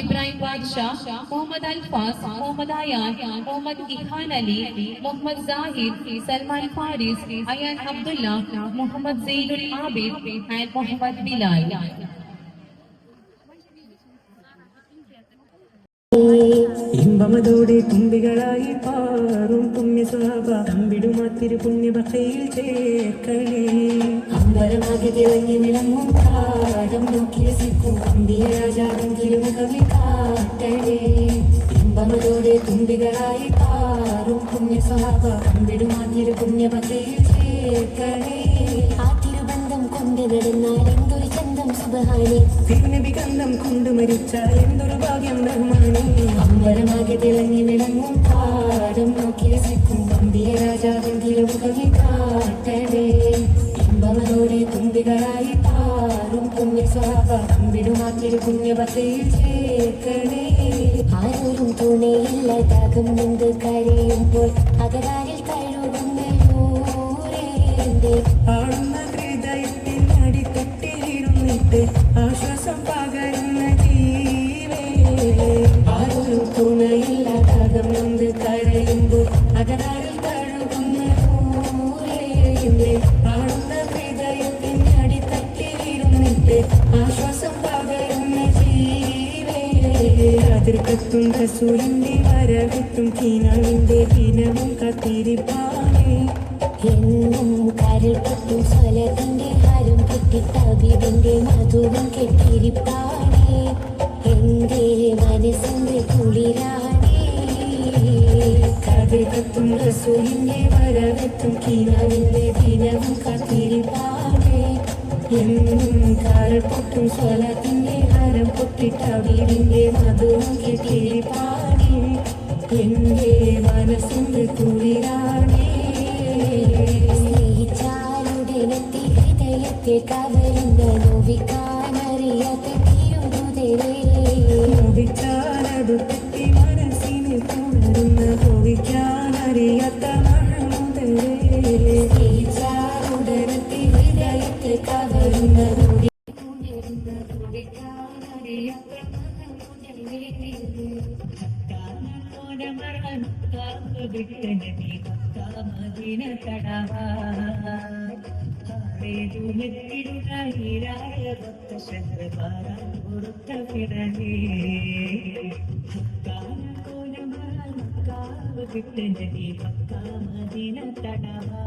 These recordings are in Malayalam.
इब्राहिम बादशाह मोहम्मद अल्फास मोहम्मद आयान मोहम्मद इहान अली मोहम्मद जाहिद सलमान फारिस अयान अब्दुल्ला मोहम्मद जैन आबिद एंड मोहम्मद बिलाल ഇമ്പമതോടെ തുമ്പികളായി പാറും പുണ്യ സ്വഭാവ തമ്പിടുമാത്തിരു പുണ്യ ഭക്തിയിൽ ചേർക്കണേ. അമ്പരമാകെ തിളങ്ങി നിലങ്ങും കാടം നോക്കി രസിക്കും. അമ്പിയ രാജാവെങ്കിലും കവി കാട്ടണേ. ഇമ്പമതോടെ തുമ്പികളായി പാറും പുണ്യ സ്വഭാവ തമ്പിടുമാത്തിരു പുണ്യഭക്തിയിൽ ചേർക്കണേ. നടന്നാൽ എന്തൊരു ചന്തം സുബഹാനി? തിരുനബി കന്ദം കൊണ്ട് മരിച്ച എന്തൊരു ഭാഗ്യം റഹ്മാനേ അമ്പരമാകെ തിളങ്ങി വിളങ്ങും പാടം നോക്കി രസിക്കും അമ്പിയ രാജാവിൻ തിരുമുഖമി കാട്ടണേ. ഇമ്പമതോടെ തുമ്പികളായി പാറും പുണ്യ സ്വഭാവ തമ്പിടുമാതിരു പുണ്യഭക്തിയിൽ ചേർക്കണേ. ആരോരും തുണയില്ലാതാകും എന്ത് കരയുമ്പോൾ അകരാരിൽ എന്ത് കരയുമ്പോൾ അകരാരിൽ കഴുകുന്നൂരേന്റെ ആളുന്ന ഹൃദയത്തിൻ അടിത്തട്ടിലിരുന്നിട്ട് ആശ്വാസം പകരുന്ന അതിർക്കത്തും റസൂലിന്റെ വരവെത്തും കീനാവിന്റെ ദിനവും കത്തിരിപ്പാനേ എന്നും കാരിൽ പൊട്ടും സ്വലത്തിന്റെ ഹരം പൊട്ടി തബീബിന്റെ മധുവും കെട്ടിരിപ്പാണേ. മനസ്സിന്റെ കുളിരാണേ. കതിർക്കത്തും റസൂലിന്റെ വരവെത്തും കീനാവിന്റെ ദിനവും കത്തിരിപ്പാനേ എന്നും കാരപ്പൊട്ടും സ്വലത്തിന്റെ ഹരം പൊട്ടിട്ട വീടിന്റെ മധുവും കെട്ടിരിപ്പാനേ എന്റെ മനസ്സിന്റെ കുളിരാണേ. സ്നേഹിച്ചാലുടനെത്തി ഹൃദയത്തെ കവരുന്ന നോവിക്കാനറിയാത്ത കവരുന്ന തുടി കൊണ്ടിരുന്ന തുടിക്കാനറിയാത്ത ഭക്തമതിന തടവാ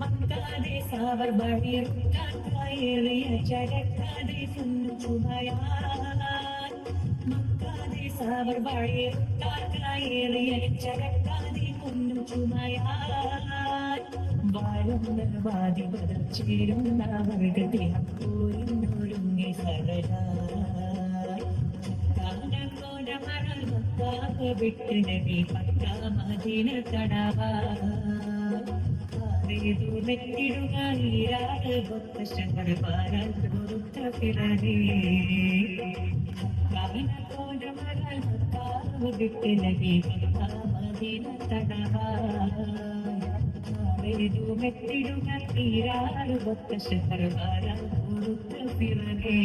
മക്കാതെ സാവർ ബഴിയർ കാക്കായേറിയ ചരക്കാതെ ചുമയാൻ മക്കാതെ സാവർ ബഴിയർ കാക്കായേറിയ ചരക്കാതെ കൊണ്ടു ചുമയാൻ. വാഴുന്ന വാതി ബദൽ ചേരുന്ന വർഗത്തെ പോയിന്നൊരുങ്ങി സരയായി കാനക്കോട മണൽ മക്കാവ് വിട്ട് നബി മദീന കടവാൻ നെറ്റിടുക ഈരാട് ഭക്ത ശങ്കർ പാരാൻ കൊടുത്ത പിറകേ കാനക്കോട മണൽ മക്കാവ് വിട്ട് നബി പക്ക മദീന കടവാൻ മെത്തിടുക ഈരാട് ഭക്ത ശങ്കർ പാരാൻ കൊടുത്ത പിറകേ